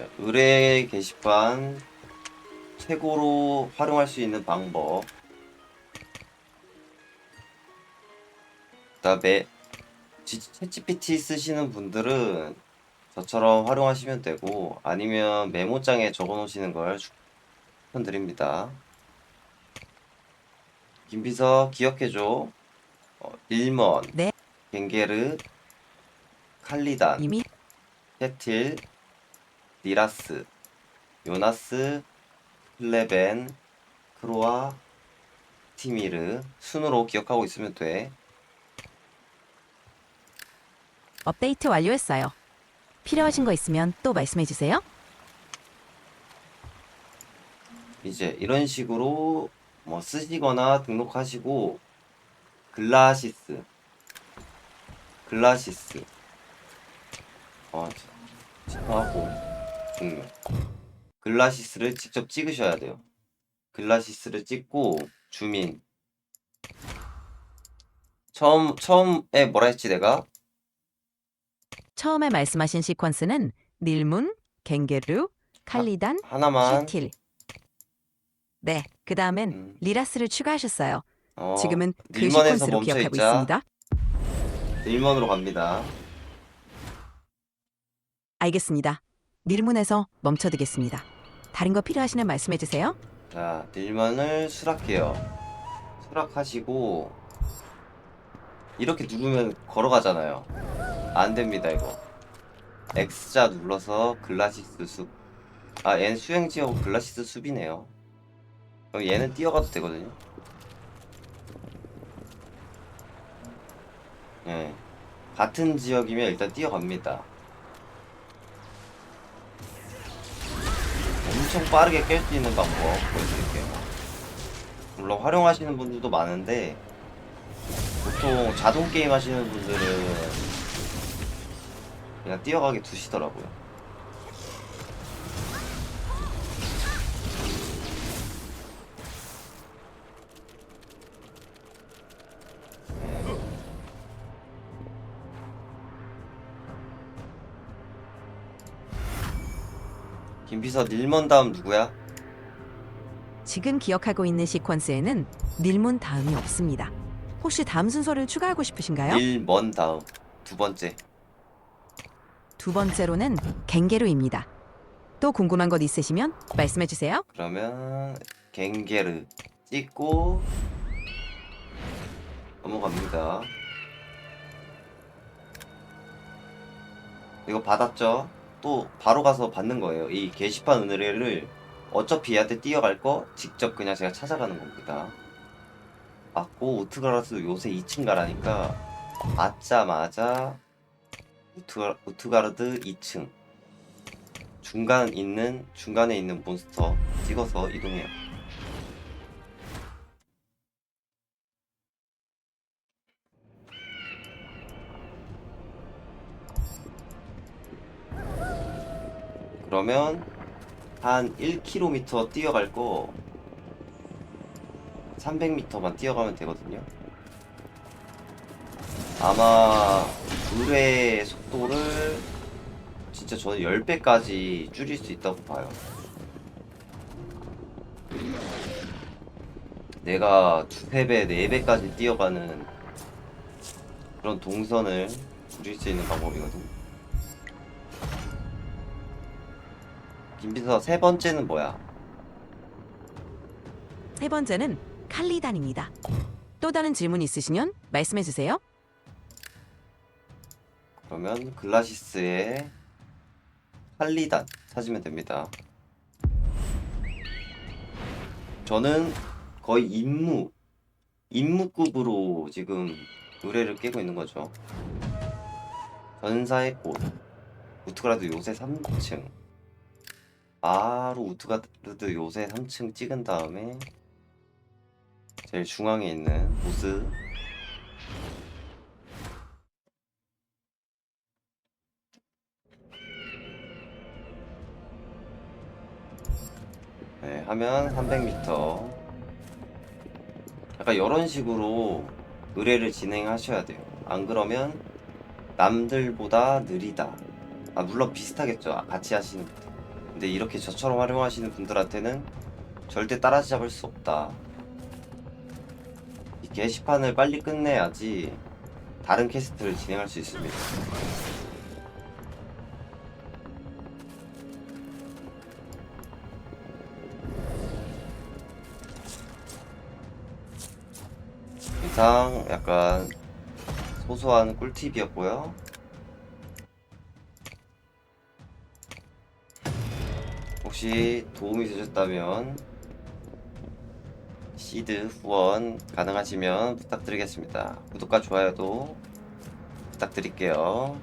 네, 의뢰 게시판 최고로 활용할 수 있는 방법. 그 다음에 챗GPT 쓰시는 분들은 저처럼 활용하시면 되고 아니면 메모장에 적어 놓으시는 걸 추천드립니다. 김비서 기억해줘. 어, 일먼, 네. 겐게르, 칼리단, 이미 셰틸, 니라스, 요나스, 플레벤, 크로아, 티미르 순으로 기억하고 있으면 돼. 업데이트 완료했어요. 필요하신 거 있으면 또 말씀해 주세요. 이제 이런 식으로 뭐 쓰시거나 등록하시고 글라시스 글라시스 어 하고 등록 글라시스를 직접 찍으셔야 돼요 글라시스를 찍고 주민 처음 처음에 뭐라 했지 내가 처음에 말씀하신 시퀀스는 닐문, 갱게르, 칼리단, 하나만 슈틸. 네, 그 다음엔 음, 리라스를 추가하셨어요. 어, 지금은 그 닐먼에서 시퀀스로 멈춰 기억하고 있자. 있습니다. 일먼으로 갑니다 알겠습니다. 닐문에서 멈춰두겠습니다. 다른 거 필요하시면 말씀해 주세요. 자, 딜만을 수락해요. 수락하시고 이렇게 누르면 걸어가잖아요. 안 됩니다, 이거. X자 눌러서 글라시스 숲. 아, 얘는 수행지하고 글라시스 숲이네요. 그럼 얘는 뛰어가도 되거든요. 예. 같은 지역이면 일단 뛰어갑니다. 엄청 빠르게 깰 수 있는 방법 보여드릴게요. 물론 활용하시는 분들도 많은데 보통 자동 게임 하시는 분들은 그냥 뛰어가게 두시더라고요. 김비서 닐먼 다음 누구야? 지금 기억하고 있는 시퀀스에는 닐문 다음이 없습니다. 혹시 다음 순서를 추가하고 싶으신가요? 닐먼 다음 두 번째. 두 번째로는 갱게루입니다. 또 궁금한 것 있으시면 말씀해 주세요. 그러면 갱게르 찍고 넘어갑니다. 이거 받았죠? 또 바로 가서 받는 거예요. 이 게시판 의뢰를 어차피 얘한테 뛰어갈 거 직접 그냥 제가 찾아가는 겁니다. 맞고 우트가라스 요새 2층 가라니까 맞자마자 우트가, 우트가르드 2층 중간 있는 중간에 있는 몬스터 찍어서 이동해요. 그러면 한 1km 뛰어갈 거 300m만 뛰어가면 되거든요. 아마 의뢰 속도를 진짜 저는 10배까지 줄일 수 있다고 봐요. 내가 두세 배, 네 배까지 뛰어가는 그런 동선을 줄일 수 있는 방법이거든. 김비서 세 번째는 뭐야? 세 번째는 칼리단입니다. 또 다른 질문 있으시면 말씀해 주세요. 그러면 글라시스의 할리단 찾으면 됩니다. 저는 거의 임무, 임무급으로 지금 의뢰를 깨고 있는 거죠. 전사의 꽃, 우트가르드 요새 3층. 바로 우트가르드 요새 3층 찍은 다음에 제일 중앙에 있는 보스 네, 하면 300m. 약간 이런 식으로 의뢰를 진행하셔야 돼요. 안 그러면 남들보다 느리다. 아, 물론 비슷하겠죠. 아, 같이 하시는 분들. 근데 이렇게 저처럼 활용하시는 분들한테는 절대 따라잡을 수 없다. 이 게시판을 빨리 끝내야지 다른 퀘스트를 진행할 수 있습니다. 이상 약간 소소한 꿀팁이었고요. 혹시 도움이 되셨다면 시드 후원 가능하시면 부탁드리겠습니다. 구독과 좋아요도 부탁드릴게요.